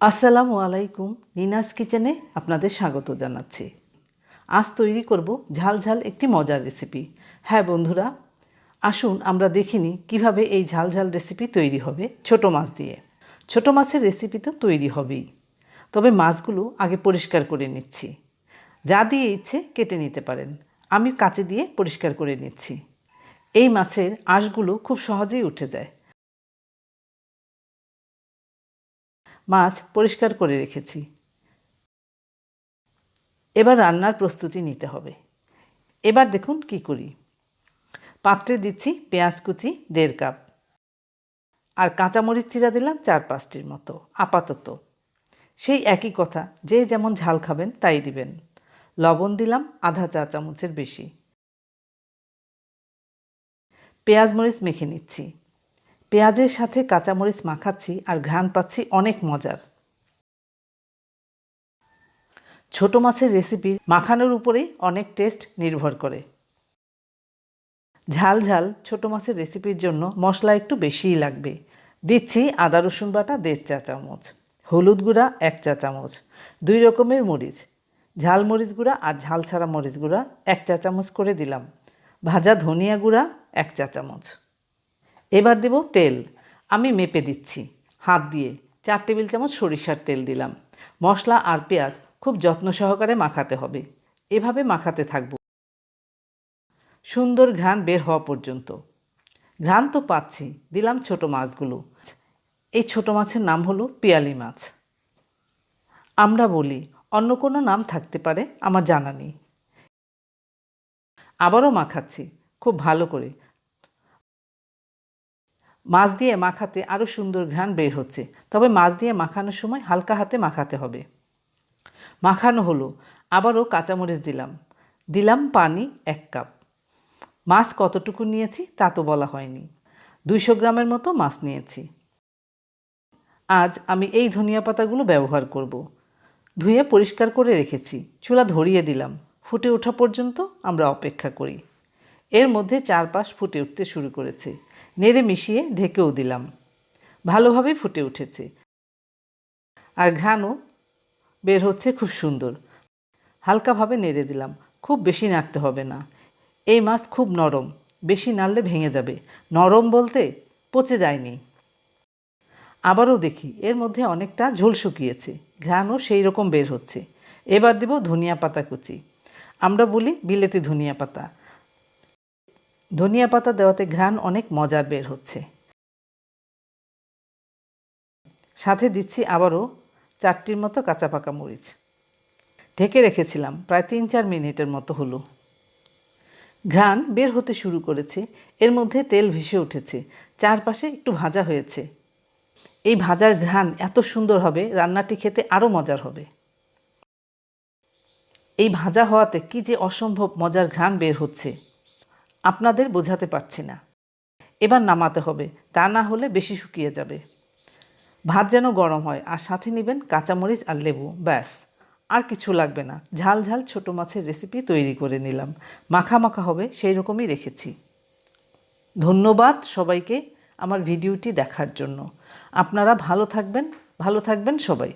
আসসালামু আলাইকুম, নিনাস কিচেনে আপনাদের স্বাগত জানাচ্ছি। আজ তৈরি করব ঝাল ঝাল একটি মজার রেসিপি হ্যাঁ বন্ধুরা, আসুন আমরা দেখিনি কীভাবে এই ঝাল ঝাল রেসিপি তৈরি হবে ছোট মাছ দিয়ে। ছোট মাছের রেসিপি তো তৈরি হবেই। তবে মাছগুলো আগে পরিষ্কার করে নিচ্ছি। যা দিয়ে ইচ্ছে কেটে নিতে পারেন। আমি কাঁচি দিয়ে পরিষ্কার করে নিচ্ছি। এই মাছের আঁশগুলো খুব সহজেই উঠে যায়। মাছ পরিষ্কার করে রেখেছি। এবার রান্নার প্রস্তুতি নিতে হবে। এবার দেখুন কি করি। পাত্রে দিচ্ছি পেঁয়াজ কুচি, দেড় কাপ। আর কাঁচামরিচ চিরা দিলাম চার পাঁচটির মতো, আপাতত। সেই একই কথা, যে যেমন ঝাল খাবেন তাই দিবেন। লবণ দিলাম আধা চা চামচের বেশি। পেঁয়াজ মরিচ মেখে নিচ্ছি। পেঁয়াজের সাথে কাঁচামরিচ মাখাচ্ছি আর ঘ্রাণ পাচ্ছি অনেক মজার। ছোট মাছের রেসিপি মাখানোর উপরেই অনেক টেস্ট নির্ভর করে। ঝাল ঝাল ছোট মাছের রেসিপির জন্য মশলা একটু বেশিই লাগবে। দিচ্ছি আদা, রসুন বাটা, দেড় চা চামচ। হলুদ গুঁড়া, এক চা চামচ। দুই রকমের মরিচ। ঝাল মরিচ গুঁড়া আর ঝাল ছাড়া মরিচ গুঁড়া এক চা চামচ করে দিলাম। ভাজা ধনিয়া গুঁড়া এক চা চামচ। এবার দেব তেল। আমি মেপে দিচ্ছি। হাত দিয়ে চার টেবিল চামচ সরিষার তেল দিলাম। মশলা আর পেঁয়াজ খুব যত্ন সহকারে মাখাতে হবে। এভাবে মাখাতে থাকব। সুন্দর ঘ্রাণ বের হওয়া পর্যন্ত। ঘ্রাণ তো পাচ্ছি। দিলাম ছোট মাছগুলো। এই ছোট মাছের নাম হলো পিয়ালি মাছ। আমরা বলি, অন্য কোনো নাম থাকতে পারে, আমার জানা নেই। আবারও মাখাচ্ছি। খুব ভালো করে মাছ দিয়ে মাখাতে আরও সুন্দর ঘ্রাণ বের হচ্ছে। তবে মাছ দিয়ে মাখানোর সময় হালকা হাতে মাখাতে হবে। মাখানো হলো, আবারও কাঁচামরিচ দিলাম। দিলাম পানি এক কাপ। মাছ কতটুকু নিয়েছি তা তো বলা হয়নি। দুইশো গ্রামের মতো মাছ নিয়েছি। আজ আমি এই ধনিয়া পাতাগুলো ব্যবহার করব। ধুয়ে পরিষ্কার করে রেখেছি। চুলা ধরিয়ে দিলাম। ফুটে ওঠা পর্যন্ত আমরা অপেক্ষা করি। এর মধ্যে চারপাশ ফুটে উঠতে শুরু করেছে। নেড়ে মিশিয়ে ঢেকেও দিলাম। ভালোভাবে ফুটে উঠেছে। আর ঘ্রাণও বের হচ্ছে খুব সুন্দর। হালকাভাবে নেড়ে দিলাম। খুব বেশি নাড়তে হবে না। এই মাছ খুব নরম। বেশি নাড়লে ভেঙে যাবে। নরম বলতে পচে যায়নি। আবারও দেখি, এর মধ্যে অনেকটা ঝোল শুকিয়েছে। ঘ্রাণও সেই রকম বের হচ্ছে। এবার দেব ধনিয়া পাতা কুচি। আমরা বলি বিলেতি ধনিয়া পাতা। ধনিয়া পাতা দেওয়াতে ঘ্রাণ অনেক মজার বের হচ্ছে। সাথে দিচ্ছি আবারও চারটির মতো কাঁচা পাকা মরিচ। ঢেকে রেখেছিলাম প্রায় তিন চার মিনিটের মতো হলো। ঘ্রাণ বের হতে শুরু করেছে, এর মধ্যে তেল ভেসে উঠেছে, চারপাশে একটু ভাজা হয়েছে। এই ভাজার ঘ্রাণ এত সুন্দর হবে, রান্নাটি খেতে আরও মজার হবে। এই ভাজা হওয়াতে কি যে অসম্ভব মজার ঘ্রাণ বের হচ্ছে। আপনাদের বোঝাতে পারছি না। এবার নামাতে হবে, তা না হলে বেশি শুকিয়ে যাবে। ভাত যেন গরম হয়, আর সাথে নেবেন কাঁচামরিচ আর লেবু, ব্যাস। আর কিছু লাগবে না। ঝাল ঝাল ছোটো মাছের রেসিপি তৈরি করে নিলাম। মাখা মাখা হবে, সেই রকমই রেখেছি। ধন্যবাদ সবাইকে আমার ভিডিওটি দেখার জন্য। আপনারা ভালো থাকবেন ভালো থাকবেন সবাই।